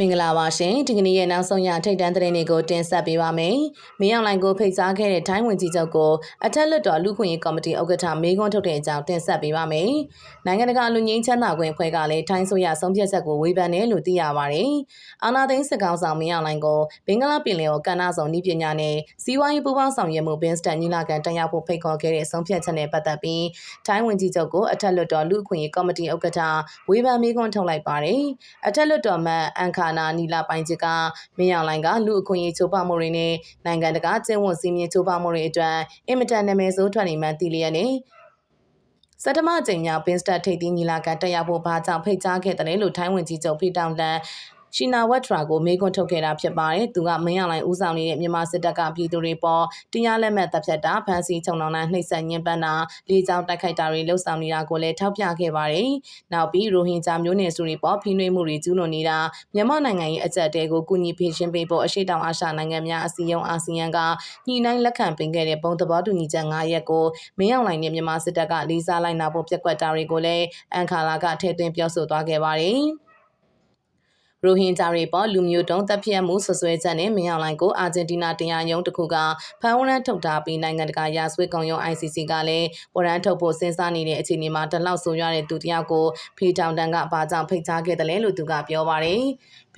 မင်္ဂလာပါရှင်ဒီကနေ့ရဲ့နောက်ဆုံးရထိတ်တန်းသတင်းတွေကိုတင်ဆက်ပေးပါမယ်။မင်းအောင်လိုင်ကိုဖိတ်ကြားခဲ့တဲ့ထိုင်းဝင်ကြီးချုပ်ကိုအထက်လွှတ်တော်လူခွင့်ရေးကော်မတီဥက္ကဋ္ဌမေခွန်းထုတ်တဲ့အကြောင်းတင်ဆက်ပေးပါမယ်။နိုင်ငံတကာလူငင်းချမ်းသာခွင့်အဖွဲ့ကလည်းထိုင်းဆိုရဆုံးဖြတ်ချက်ကိုဝေဖန်တယ်လို့သိရပါတယ်။အာနာသိန်းစစ်ကောင်ဆောင်မင်းအောင်လိုင်ကိုဘင်္ဂလားပင်လယ်ကိုကန္နာဆောင်ဤပညာနဲ့စီးပွားရေးပူးပေါင်းဆောင်ရွက်မှုဘင်းစတန်ညီလာခံတက်ရောက်ဖို့ဖိတ်ခေါ်ခဲ့တဲ့ဆုံးဖြတ်ချက်နဲ့ပတ်သက်ပြီးထိုင်းဝင်ကြီးချုပ်ကိုအထက်လွှတ်တော်လူခွင့်ရေးကော်မတီဥက္ကဋ္ဌဝေဖန်မေခွန်းထုတ်လိုက်ပါတယ်။အထက်လွှတ်တော်မှအန်ခါနာနီလာပိုင်ချစ်ကမင်းအောင်လိုင်ကလူအခွင့်အရေးချိုးဖောက်မှုတွေနဲ့နိုင်ငံတကာကျင့်ဝတ်စည်းမျဉ်းချိုးဖောက်မှုတွေအတွက်အင်မတန်နာမည်ဆိုးထွက်နေမှသိလျက်နဲ့စတမအကြိမ်မြောက်ပင်စတက်ထိပ်သီးညီလာခံတက်ရောက်ဖို့ဘာကြောင့်ဖိတ်ကြားခဲ့တယ်လို့ထိုင်းဝန်ကြီးချုပ်ဖီတောင်တန် ရှီနာဝက်ထရာကိုမေးခွန်းထုတ်ခဲ့တာဖြစ်ပါတယ်။သူကမင်းအောင်လိုင်ဦးဆောင်နေတဲ့မြန်မာစစ်တပ်ကပြည်သူတွေပေါ်တရားလက်မှတ်တပ်ဖြတ်တာဖမ်းဆီးချုပ်နှောင်တာနှိပ်စက်ညှဉ်းပန်းတာလေကြောင်းတိုက်ခိုက်တာတွေလှုပ်ဆောင်နေတာကိုလည်းထောက်ပြခဲ့ပါတယ်။နောက်ပြီးရိုဟင်ဂျာမျိုးနွယ်စုတွေပေါ်ဖိနှိပ်မှုတွေကျူးလွန်နေတာမြန်မာနိုင်ငံရဲ့အကြက်တဲကိုကုညီဖေရှင်းပေးဖို့အရှိတောင်အာရှနိုင်ငံများအစည်းအရုံးအာဆီယံကညှိနှိုင်းလက်ခံပေးခဲ့တဲ့ပုံသဘောတူညီချက်၅ရက်ကိုမင်းအောင်လိုင်နဲ့မြန်မာစစ်တပ်ကလေးစားလိုက်နာဖို့ပြက်ကွက်တာတွေကိုလည်းအန်ခါလာကထည့်သွင်းပြောဆိုသွားခဲ့ပါတယ်။ ရိုဟင်ဂျာတွေပေါ်လူမျိုးတုံးတပ်ဖြတ်မှုဆွဆွဲချက်နဲ့မင်းအောင်လှိုင်ကိုအာဂျင်တီးနာတရားရုံးတစ်ခုကဖမ်းဝရမ်းထုတ်ထားပြီးနိုင်ငံတကာရာဇဝတ်ကောင်ရုံး ICC ကလည်းဝရမ်းထုတ်ဖို့စဉ်းစားနေတဲ့အခြေအနေမှာတလောက်ဆိုရတဲ့သူတယောက်ကိုဖေတောင်တန်ကဘာကြောင့်ဖိတ်ကြားခဲ့တယ်လဲလို့သူကပြောပါတယ်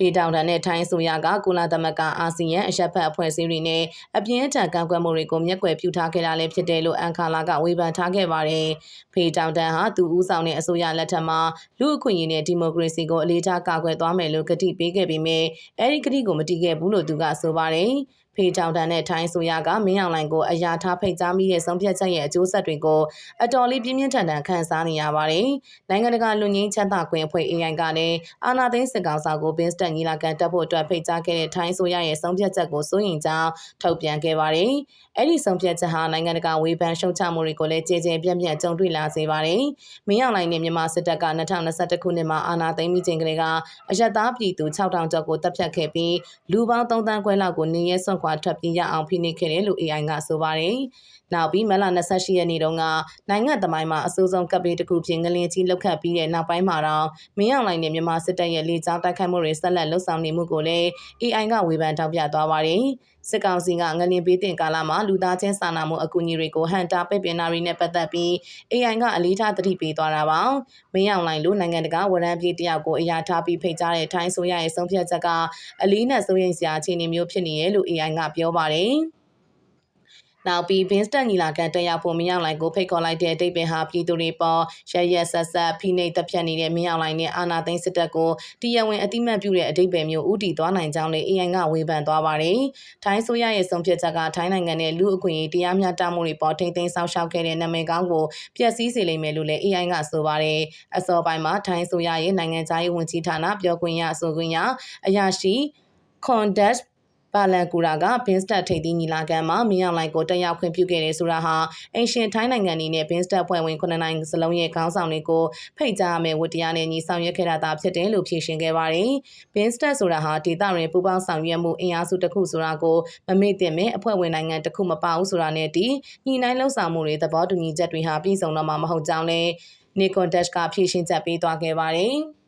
ဖေတောင်တန်နဲ့ထိုင်းဆိုရကကုလသမဂ္ဂအာဆီယံအရက်ဖက်အဖွဲ့အစည်းတွေနဲ့အပြင်းထန်ကန့်ကွက်မှုတွေကိုမျက်ကွယ်ပြုထားခဲ့တာလည်းဖြစ်တယ်လို့အန်ခါလာကဝေဖန်ထားခဲ့ပါတယ်ဖေတောင်တန်ဟာသူဦးဆောင်တဲ့အစိုးရလက်ထက်မှာလူအခွင့်အရေးနဲ့ဒီမိုကရေစီကိုအလေးထားကာကွယ်သွားမယ်လို့ကတိပေးခဲ့ပေမဲ့အဲဒီကတိကိုမတည်ခဲ့ဘူးလို့သူကဆိုပါတယ်။ဖေတောင်တန်နဲ့ထိုင်းဆိုရကမင်းအောင်လိုင်ကိုအရာထားဖိတ်ကြားမိတဲ့ဆုံးဖြတ်ချက်ရဲ့အကျိုးဆက်တွေကိုအတော်လေးပြင်းပြင်းထန်ထန်ခံစားနေရပါတယ်။နိုင်ငံတကာလူငင်းချမ်းသာခွင့်အဖွဲ့ AI ကလည်းအာနာသိန်းစစ်ကောင်စာကိုဘင်းစတက်ညီလာခံတက်ဖို့အတွက်ဖိတ်ကြားခဲ့တဲ့ထိုင်းဆိုရရဲ့ဆုံးဖြတ်ချက်ကိုစိုးရင်ကြောင်းထုတ်ပြန်ခဲ့ပါတယ်။အဲ့ဒီဆုံးဖြတ်ချက်ဟာနိုင်ငံတကာဝေဖန်ရှုံချမှုတွေကိုလည်းကြေကြေပြန့်ပြန့်ကြုံတွေ့လာစေပါတယ်။မင်းအောင်လိုင်နဲ့မြန်မာစစ်တပ်က2021ခုနှစ်မှာအာဏာသိမ်းပြီးချိန်ကလေးကအယက်သားပြည်သူ6000ကျော်ကိုတပ်ဖြတ်ခဲ့ပြီးလူပေါင်း3တန်းခွဲလောက်ကိုနေရဲစွန့်ခွာထွက်ပြေးရအောင်ဖိနှိပ်ခဲ့တယ်လို့ AI ကဆိုပါတယ်။နောက်ပြီးမလ28ရက်နေ့တုန်းကနိုင်ငံသမိုင်းမှာအဆိုးဆုံးကပ်ဘေးတစ်ခုဖြစ်ငလင်ကြီးလောက်ခတ်ပြီးတဲ့နောက်ပိုင်းမှာတော့မင်းအောင်လိုင်နဲ့မြန်မာစစ်တပ်ရဲ့လေကြောင်းတိုက်ခိုက်မှုတွေဆက်လက်လှုပ်ဆောင်နေမှုကိုလည်း AI ကဝေဖန်ထောက်ပြသွားပါတယ်။စစ်ကောင်စီကငလင်ပေးတင်ကာလမှာလူသားချင်းစာနာမှုအကူအညီတွေကိုဟန်တာပိတ်ပင်တာတွေနဲ့ပတ်သက်ပြီး AI ကအလေးထားသတိပေးသွားတာပါ။မင်းအောင်လိုင်လိုနိုင်ငံတကာဝန်ထမ်းပြည်တယောက်ကိုအရာထားပြီးဖိတ်ကြားတဲ့ထိုင်းဆိုရရဲ့ဆုံးဖြတ်ချက်ကအလေးနဲ့စိုးရိမ်စရာအခြေအနေမျိုးဖြစ်နေရဲ့လို့ AI ကပြောပါတယ်။ နောက်ပြီးဘင်းစတက်ညီလာခံတက်ရောက်ဖို့မင်းအောင်လှိုင်ကိုဖိတ်ခေါ်လိုက်တဲ့အတိတ်ပင်ဟာပြည်သူတွေပေါ်ရရက်ဆက်ဆက်ဖိနှိပ်တပ်ဖြတ်နေတဲ့မင်းအောင်လှိုင်နဲ့အာဏာသိမ်းစစ်တပ်ကိုတရားဝင်အတိမတ်ပြုတဲ့အတိတ်ပင်မျိုးဥတီသွားနိုင်ကြောင်းလည်း AI ကဝေဖန်သွားပါတယ်။ထိုင်းဆိုရရဲ့ဆုံးဖြတ်ချက်ကထိုင်းနိုင်ငံနဲ့လူအခွင့်အရေးတရားမျှတမှုတွေပေါ်ထိမ့်သိမ်းဆောင်ရှောက်ခဲ့တဲ့နာမည်ကောင်းကိုပျက်စီးစေလိမ့်မယ်လို့လည်း AI ကဆိုပါတယ်။အစောပိုင်းမှာထိုင်းဆိုရရဲ့နိုင်ငံခြားရေးဝန်ကြီးဌာနပြောခွင့်ရဆိုခွင့်ရအရာရှိ Condash ပါလန်ကူရာကဘင်းစတက်ထိပ်သီးညီလာခံမှာမင်းအောင်လှိုင်ကိုတက်ရောက်ခွင့်ပြုခဲ့တယ်ဆိုတာဟာအင်ရှင်ထိုင်းနိုင်ငံနေနဲ့ဘင်းစတက်ဖွဲ့ဝင်9နိုင်ငံစလုံးရဲ့ခေါင်းဆောင်တွေကိုဖိတ်ကြားရမယ်ဝတ္တရားနဲ့ညီဆောင်ရွက်ခဲ့တာသာဖြစ်တယ်လို့ဖြေရှင်းခဲ့ပါတယ်။ဘင်းစတက်ဆိုတာဟာဒေသတွင်ပူးပေါင်းဆောင်ရွက်မှုအင်အားစုတစ်ခုဆိုတာကိုမမေ့သင့်မဲ့အဖွဲ့ဝင်နိုင်ငံတစ်ခုမပါဘူးဆိုတာနဲ့ဒီညီနိုင်လှုပ်ဆောင်မှုတွေသဘောတူညီချက်တွေဟာပြည်စုံတော့မှာမဟုတ်ကြောင်းလည်းနီကွန်ဒက်ကဖြေရှင်းချက်ပေးသွားခဲ့ပါတယ်။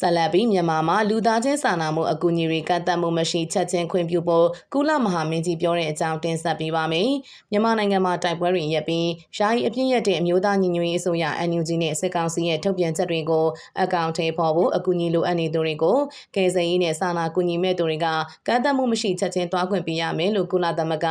ဆက်လက်ပြီးမြန်မာမှာလူသားချင်းစာနာမှုအကူအညီတွေကန့်သတ်မှုမရှိချက်ချင်းခွင့်ပြုဖို့ကုလမဟာမင်းကြီးပြောတဲ့အကြောင်းတင်ဆက်ပေးပါမယ်။မြန်မာနိုင်ငံမှာတိုက်ပွဲတွေရပ်ပြီးယာယီအပြည့်ရတဲ့အမျိုးသားညီညွတ်ရေးအစိုးရ NUG နဲ့စစ်ကောင်စီရဲ့ထုတ်ပြန်ချက်တွေကိုအကောင့်ထဲပေါ်ဖို့အကူအညီလိုအပ်နေသူတွေကိုကယ်ဆယ်ရေးနဲ့စာနာကူညီမဲ့သူတွေကကန့်သတ်မှုမရှိချက်ချင်းတွားခွင့်ပေးရမယ်လို့ကုလသမဂ္ဂ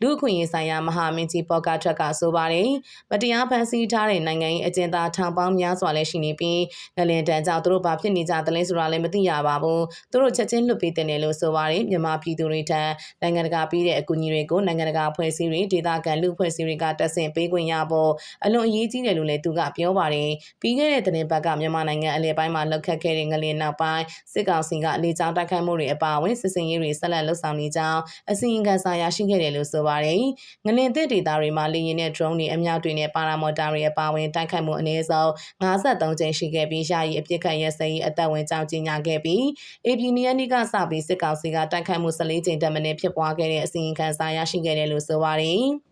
လူ့အခွင့်အရေးဆိုင်ရာမဟာမင်းကြီးပေါ်ကာထက်ကဆိုပါတယ်။မတရားဖန်ဆီးထားတဲ့နိုင်ငံရေးအကျဉ်းသားထောင်ပေါင်းများစွာလည်းရှိနေပြီးငလင်တန်းကြောင့်သူတို့ဘာဖြစ်နေကြသလဲဆိုတာလည်းမသိရပါဘူးသူတို့ချက်ချင်းလွတ်ပေးတယ်လို့ဆိုပါတယ်မြန်မာပြည်သူတွေထံနိုင်ငံတကာပြီးတဲ့အကူအညီတွေကိုနိုင်ငံတကာဖွဲ့စည်းတွေဒေသခံလူဖွဲ့စည်းတွေကတက်ဆင်ပေးခွင့်ရဖို့အလွန်အရေးကြီးတယ်လို့လည်းသူကပြောပါတယ်ပြီးခဲ့တဲ့သတင်းပတ်ကမြန်မာနိုင်ငံအလဲပိုင်းမှာလှုပ်ခတ်ခဲ့တဲ့ငလျင်နောက်ပိုင်းစစ်ကောင်စီကအလေးချောင်းတိုက်ခိုက်မှုတွေအပါအဝင်စစ်စင်ရေးတွေဆက်လက်လှုပ်ဆောင်နေကြောင်းအစီရင်ခံစာရရှိခဲ့တယ်လို့ဆိုပါတယ်ငလျင်သစ်ဒေသတွေမှာလေရင်နဲ့ drone တွေအမြောက်တွေနဲ့ပါရာမော်တာတွေအပါအဝင်တိုက်ခိုက်မှုအနည်းဆုံး53ကြိမ်ရှိခဲ့ပြီးယာယီအပြစ်ခတ်ရစရေးအသက်ဝင်ကြောင်းကြေညာခဲ့ပြီး AP နီယနီကစပြီးစစ်ကောင်စီကတိုက်ခိုက်မှု14ကြိမ်တက်မင်းဖြစ်ပွားခဲ့တဲ့အစီရင်ခံစာရရှိခဲ့တယ်လို့ဆိုပါတယ်။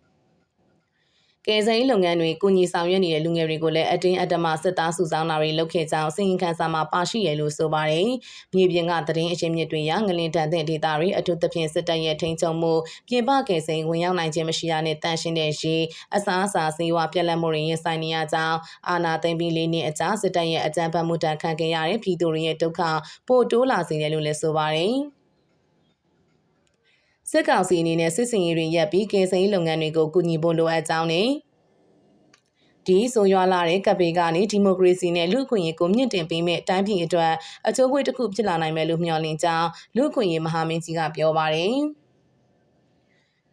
ကယ်ဆယ်ရေးလုပ်ငန်းတွေကုညီဆောင်ရွက်နေတဲ့လူငယ်တွေကိုလည်းအတင်းအဓမ္မစစ်သားစုဆောင်းတာတွေလုပ်ခဲ့ကြောင်းစီရင်ခံစာမှာပါရှိရလို့ဆိုပါတယ်။မြေပြင်ကသတင်းအချင်းမြစ်တွေရငလင်တန်တဲ့ဒေတာတွေအထူးသဖြင့်စစ်တပ်ရဲ့ထိန်းချုပ်မှုပြင်ပကယ်ဆယ်ဝင်ရောက်နိုင်ခြင်းမရှိရတဲ့တန်ရှင်းတဲ့ရေအစားအစာဆေးဝါးပြက်လက်မှုတွေရင်ဆိုင်နေရကြောင်းအာနာသိမ့်ပြီးလေးနှစ်အကြာစစ်တပ်ရဲ့အကြမ်းဖက်မှုတန်ခံခဲ့ရတဲ့ပြည်သူတွေရဲ့ဒုက္ခပိုတိုးလာစေတယ်လို့လည်းဆိုပါတယ်။ စစ်ကောင်စီအနေနဲ့စစ်စင်ရေးတွေရပ်ပြီးကယ်ဆယ်ရေးလုပ်ငန်းတွေကိုကူညီဖို့လိုအပ်ကြောင်းနဲ့ဒီဆိုရွာလာတဲ့ကပ်ပေကနေဒီမိုကရေစီနဲ့လူ့အခွင့်အရေးကိုမြင့်တင်ပေးမဲ့အတိုင်းပြည်အတွက်အကျိုးခွင့်တစ်ခုဖြစ်လာနိုင်မယ်လို့မျှော်လင့်ကြောင်းလူ့အခွင့်အရေးမဟာမင်းကြီးကပြောပါတယ်။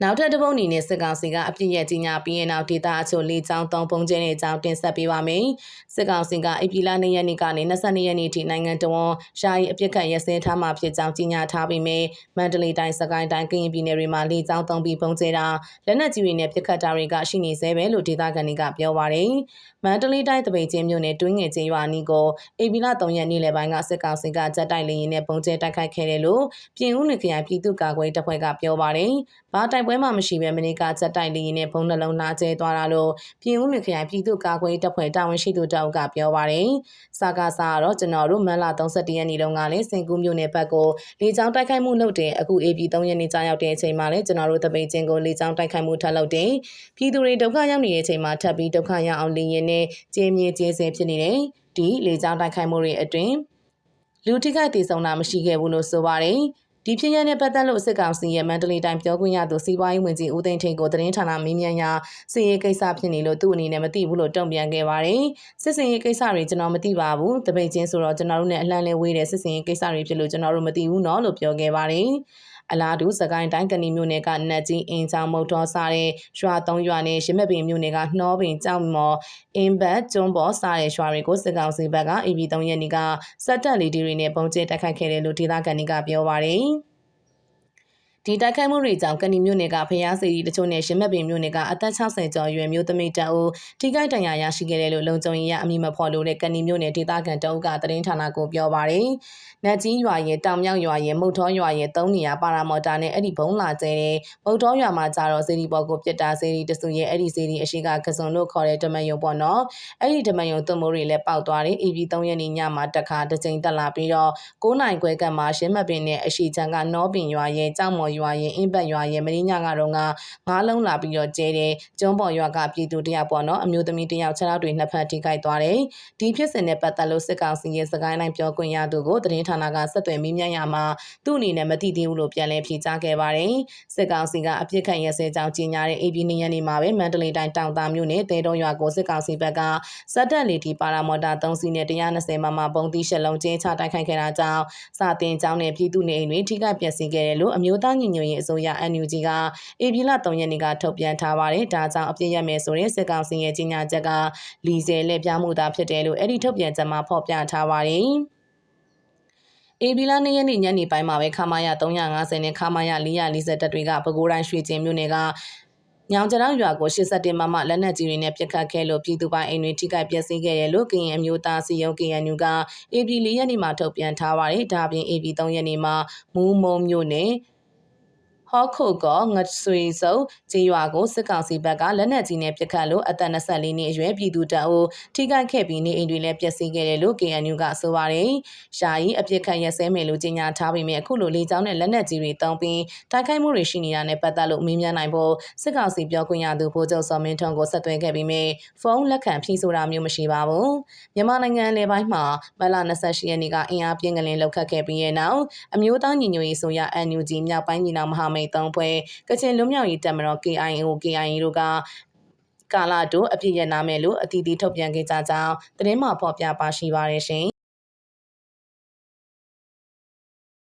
နောက်ထပ်တစ်ပုတ်အနေနဲ့စစ်ကောင်စီကအပြစ်ရဲ့ကြီးညာပြီးရင်နောက်ဒေတာအချို့လေးချောင်းသုံးပုံကျင်းတဲ့အကြောင်းတင်ဆက်ပေးပါမယ်။စစ်ကောင်စီကအပြည်လာနေရက်နေ့ကနေ22ရက်နေ့ထိနိုင်ငံတော်ရှားရီအပြစ်ခတ်ရစဲထားမှဖြစ်ကြောင်းကြီးညာထားပြီးမြဲမန္တလေးတိုင်းစကိုင်းတိုင်းကရင်ပြည်နယ်တွေမှာလေးချောင်းသုံးပြီးပုံကျဲတာလက်နက်ကြီးတွေနဲ့ပြစ်ခတ်တာတွေကရှိနေသေးပဲလို့ဒေတာကန်တွေကပြောပါရယ်။မန္တလေးတိုင်းတပိတ်ချင်းမြို့နယ်တွင်းငယ်ချင်းရွာနီကိုအေဗီလာ3ရက်နေ့လယ်ပိုင်းကစစ်ကောင်စီကကြက်တိုက်လေရင်နဲ့ပုံကျဲတိုက်ခိုက်ခဲ့တယ်လို့ပြည်ဦးနယ်ခရိုင်ပြည်သူ့ကာကွယ်တပ်ဖွဲ့ကပြောပါရယ်။ဘာတိုက်ပွဲမှမရှိဘဲမနေ့ကစက်တိုက်လေရင်နဲ့ဘုံနှလုံးနာကျဲသွားတာလို့ပြည်ဦးလွင်ခရိုင်ပြည်သူ့ကာကွယ်တပ်ဖွဲ့တာဝန်ရှိသူတောက်ကပြောပါရယ်။စာကာစာကတော့ကျွန်တော်တို့မန်လာ31ရက်နေ့တုန်းကလည်းစင်ကူးမြို့နယ်ဘက်ကိုလေကြောင်းတိုက်ခိုက်မှုလုပ်တယ်အခု AP 3ရက်နေ့ကြာရောက်တဲ့အချိန်မှာလည်းကျွန်တော်တို့တပိတ်ချင်းကိုလေကြောင်းတိုက်ခိုက်မှုထပ်လုပ်တယ်။ပြည်သူတွေဒုက္ခရောက်နေတဲ့အချိန်မှာထပ်ပြီးဒုက္ခရောက်အောင်လေရင်နဲ့ကျေးမြေကျေးစဲဖြစ်နေတယ်။ဒီလေကြောင်းတိုက်ခိုက်မှုတွေအတွင်းလူထိခိုက်ဒေဆုံးတာမရှိခဲ့ဘူးလို့ဆိုပါတယ်။ ဒီဖြစ်ရပ်နဲ့ပတ်သက်လို့စစ်ကောင်စီရဲ့မန္တလေးတိုင်းပြောခွင့်ရသူစီးပွားရေးဝန်ကြီးဦးသိန်းထိန်ကိုသတင်းဌာနမေးမြန်းရာစစ်ရေးကိစ္စဖြစ်နေလို့သူ့အနေနဲ့မသိဘူးလို့တုံ့ပြန်ခဲ့ပါတယ်။စစ်စင်ရေးကိစ္စတွေကျွန်တော်မသိပါဘူး။တပိတ်ချင်းဆိုတော့ကျွန်တော်တို့နဲ့အလန့်လဲဝေးတဲ့စစ်စင်ရေးကိစ္စတွေဖြစ်လို့ကျွန်တော်တို့မသိဘူးနော်လို့ပြောခဲ့ပါတယ်။ အလားတူစကိုင်းတိုင်းကဏီမြို့နယ်ကနတ်ကြီးအင်းချောင်းမုတ်တော်စားတဲ့ရွာသုံးရွာနဲ့ရမက်ပင်မြို့နယ်ကနှောပင်ကြောက်မော်အင်းဘတ်ကျွန်းပေါ်စားတဲ့ရွာတွေကိုစစ်ကောင်စီဘက်က AB3 ရက်နေ့ကစက်တက်လီဒီတွေနဲ့ပုံကျဲတိုက်ခိုက်ခဲ့တယ်လို့ဒေသခံတွေကပြောပါတယ်။ ဒီတိုက်ခိုက်မှုတွေကြောင့်ကဏီမြို့နယ်ကဖျားစီတချို့နဲ့ရမက်ပင်မြို့နယ်ကအသက်60ကျော်အရွယ်မျိုးသမီးတအုပ်ထိခိုက်ဒဏ်ရာရရှိခဲ့တယ်လို့လုံခြုံရေးအမိမဖော်လို့တဲ့ကဏီမြို့နယ်ဒေသခံတအုပ်ကသတင်းဌာနကိုပြောပါရယ်။နတ်ကြီးရွာရဲ့တောင်မြောက်ရွာရဲ့မုတ်ထောရွာရဲ့သုံးနေရာပါရာမော်တာနဲ့အဲ့ဒီဘုံလာကျဲတဲ့မုတ်ထောရွာမှာကြတော့စေဒီပေါ်ကိုပြစ်တာစေဒီတဆူရဲ့အဲ့ဒီစေဒီအရှိကကစုံလို့ခေါ်တဲ့ဓမယုံပေါ့နော်။အဲ့ဒီဓမယုံသွမိုးတွေလည်းပေါက်သွားတယ်။ AB 3ရက်နေ့ညမှာတက်ခါတစ်ချိန်တက်လာပြီးတော့9နိုင်ခွဲကမှရှင်းမပင်နဲ့အရှိချမ်းကနောပင်ရွာရဲ့ကြောက်မော်ရွာရဲ့အင်းဘတ်ရွာရဲ့မင်းညကတော့ငါငါးလုံးလာပြီးတော့ကျဲတယ်ကျုံးပေါ်ရွာကပြည်သူတယောက်ပေါ့နော်အမျိုးသမီးတယောက်ခြေထောက်တွေနှစ်ဖက်ထိခိုက်သွားတယ်ဒီဖြစ်စဉ်နဲ့ပတ်သက်လို့စစ်ကောင်စီရဲ့စကိုင်းတိုင်းပြောခွင့်ရသူကိုသတင်းဌာနကဆက်သွယ်မေးမြန်းရမှာသူ့အနေနဲ့မသိသေးဘူးလို့ပြန်လည်ဖြေကြားခဲ့ပါတယ်စစ်ကောင်စီကအပြစ်ခတ်ရဲစဲကြောင်းကြီးညာတဲ့ AB နေ့ရက်နေ့မှာပဲမန္တလေးတိုင်းတောင်သားမြို့နယ်တဲတုံးရွာကိုစစ်ကောင်စီဘက်ကစက်တက်လီတီပါရာမော်တာ3စီးနဲ့120မမပုံသီးရှက်လုံးကျင်းချတိုက်ခိုက်ခဲ့တာကြောင့်စာတင်ကျောင်းနဲ့ပြည်သူနေအိမ်တွေထိခိုက်ပျက်စီးခဲ့တယ်လို့အမျိုးသားညီညွတ်ရေးအစိုးရ NUG ကဧပြီလ3ရက်နေ့ကထုတ်ပြန်ထားပါတယ်။ဒါကြောင့်အပြည့်ရမယ်ဆိုရင်စစ်ကောင်စီရဲ့ကြီးညာချက်ကလီဆယ်လက်ပြမှုသာဖြစ်တယ်လို့အဲ့ဒီထုတ်ပြန်ချက်မှာဖော်ပြထားပါတယ်။အေဘီလာနေ့ရက်နေ့ညနေပိုင်းမှာပဲခမာယ350နဲ့ခမာယ440တပ်တွေကပဲခူးတိုင်းရွှေကျင်မြို့နယ်ကညောင်ကျန်းရွာကို87မမလက်နက်ကြီးတွေနဲ့ပစ်ခတ်ခဲ့လို့ပြည်သူပိုင်းအိမ်တွေထိခိုက်ပျက်စီးခဲ့တယ်လို့ကရင်အမျိုးသားစီယုံ KNU က AB 4ရက်နေ့မှာထုတ်ပြန်ထားပါတယ်။ဒါပြင် AB 3ရက်နေ့မှာမူးမုံမြို့နယ် ဟော့ခုတ်ကငဆွေစုံကျေးရွာကိုစစ်ကောင်စီဘက်ကလက်နက်ကြီးနဲ့ပစ်ခတ်လို့အသက်24နှစ်အရွယ်ပြည်သူတအုပ်ထိခိုက်ခဲ့ပြီးနေအိမ်တွေလည်းပျက်စီးခဲ့တယ်လို့ KNU ကဆိုပါတယ်။ရှာကြီးအပြစ်ခတ်ရက်စဲမယ်လို့ကြေညာထားပေမဲ့အခုလိုလေကြောင်းနဲ့လက်နက်ကြီးတွေတုံးပြီးတိုက်ခိုက်မှုတွေရှိနေတာနဲ့ပတ်သက်လို့မေးမြန်းနိုင်ဖို့စစ်ကောင်စီပြောခွင့်ရသူဗိုလ်ချုပ်စောမင်းထွန်းကိုဆက်သွယ်ခဲ့ပြီးမြဲဖုန်းလက်ခံဖြေဆိုတာမျိုးမရှိပါဘူး။မြန်မာနိုင်ငံလေပိုင်းမှာမလ28ရက်နေ့ကအင်အားပြင်းကလေးလောက်ခတ်ခဲ့ပြီးရဲ့နောက်အမျိုးသားညီညွတ်ရေးဆိုရ NUG မြောက်ပိုင်းညီနောင်မဟာမိတ်သုံးဖွဲ့ကချင်လွတ်မြောက်ရေးတပ်မတော် KIO KIA တို့ကကာလာတို့အပြည့်ရနာမယ်လို့အတီးတီထုတ်ပြန်ခဲ့ကြကြောင်းသတင်းမှဖော်ပြပါရှိပါရရှင်